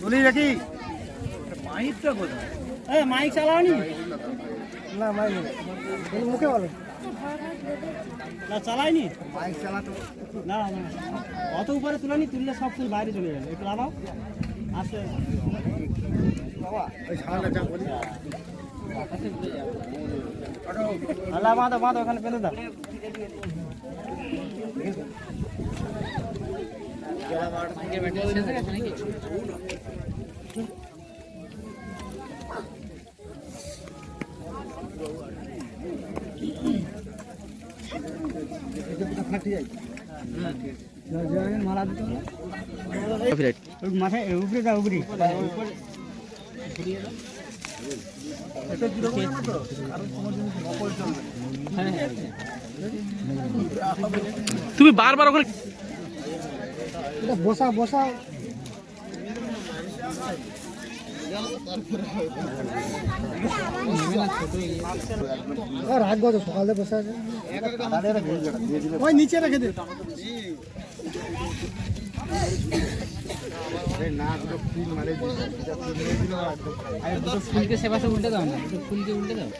তুলি নাকি মাইকটা কোথায় মাইক চালাওনি না মাইক মুখে বলো না চালাইনি মাইক চালাতো না। না অত উপরে তুলেনি তুললে সব ফুল বাইরে চলে যাবে। একটু লাগাও আল্লাহ বাঁধো বাঁধো ওখানে পেলে দাও। ফাটি যায় মালা দিতে হবে মাথায় উপরে দাও উপরে তুমি বারবার ওখানে এটা বসা। বসা রাখব তো সকালে বসে আছে। ওই নিচে রেখে দে। ফুলকে সেবা উল্টে দাও না ফুলকে উল্টে দাও।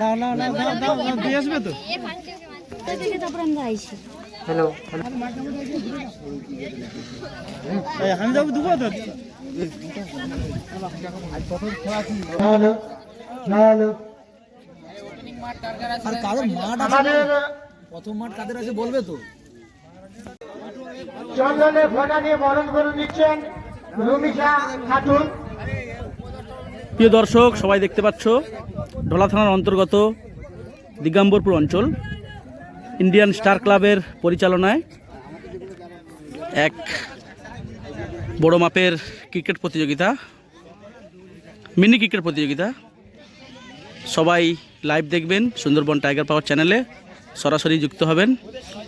না না না দাও, দিয়ে আসবে তো? তারপর আমরা আইছি এই আমি যাব দুবো তো আর কারও মাঠ আছে প্রথম মাঠ কাদের আছে বলবে তো চন্দনে ফোটা দিয়ে বরণ করে নিচ্ছেন রুমিশা খাতুন। প্রিয় দর্শক সবাই দেখতে পাচ্ছ ঢোলা থানার অন্তর্গত দিগম্বরপুর অঞ্চল। ইন্ডিয়ান স্টার ক্লাবের পরিচালনায় এক বড় মাপের ক্রিকেট প্রতিযোগিতা, মিনি ক্রিকেট প্রতিযোগিতা। সবাই লাইভ দেখবেন সুন্দরবন টাইগার পাওয়ার চ্যানেলে, সরাসরি যুক্ত হবেন।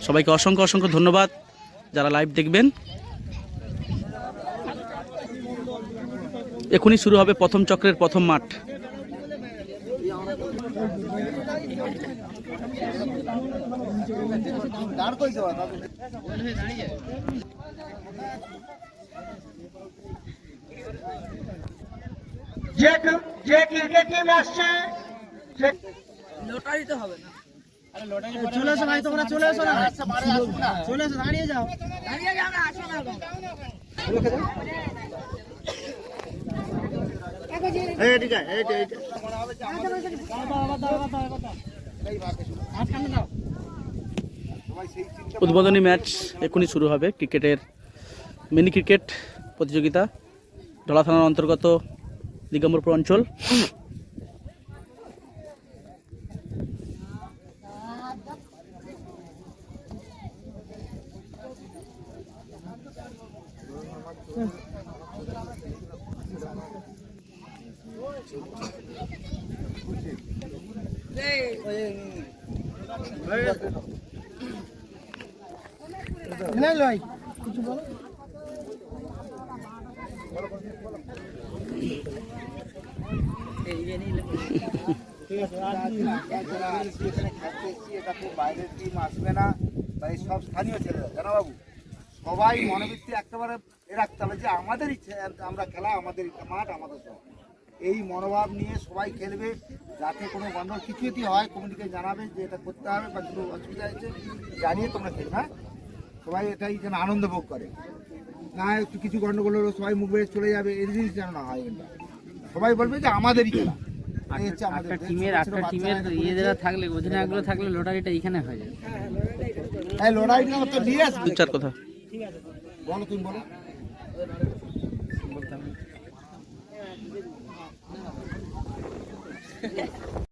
সবাইকে অসংখ্য অসংখ্য ধন্যবাদ যারা লাইভ দেখবেন। এখনই শুরু হবে প্রথম চক্রের প্রথম মাঠ। যে টু- যে ক্রিকেট টিম আসছে? সে- চলে এসো ভাই তোমরা চলে এসো না চলে এসো দাঁড়িয়ে যাও উদ্বোধনী ম্যাচ এখনই শুরু হবে ক্রিকেটের মিনি ক্রিকেট প্রতিযোগিতা ঢলা থানার অন্তর্গত দিগম্বরপুর অঞ্চল নাই লয় কিছু বাইরের টিম আসবে না এই সব স্থানীয় ছেলেরা জানা সবাই মনোবৃত্তি একেবারে রাখতে হবে যে আমাদেরই আমরা খেলা আমাদের মাঠ আমাদের সব এই মনোভাব নিয়ে সবাই খেলবে, যাতে কোনো গন্ডগোল কিছু যদি হয়। কমিটিকে জানাবে যে এটা করতে হবে বা কোনো অসুবিধা হয়েছে, জানিয়ে তোমরা খেলবে হ্যাঁ? সবাই এটাই যেন আনন্দ ভোগ করে। না একটু কিছু গন্ডগোল হলো সবাই মুখ বেড়ে চলে যাবে এই জিনিস যেন না হয় সবাই বলবে যে আমাদেরই খেলা। দেশ। টিমের টিমের ইয়েরা থাকলে অধিনায়কগুলো থাকলে লটারিটা এখানে হয়ে যায় তো নিয়ে আসবে। চার কথা। বলো তুমি বলো। বলতাম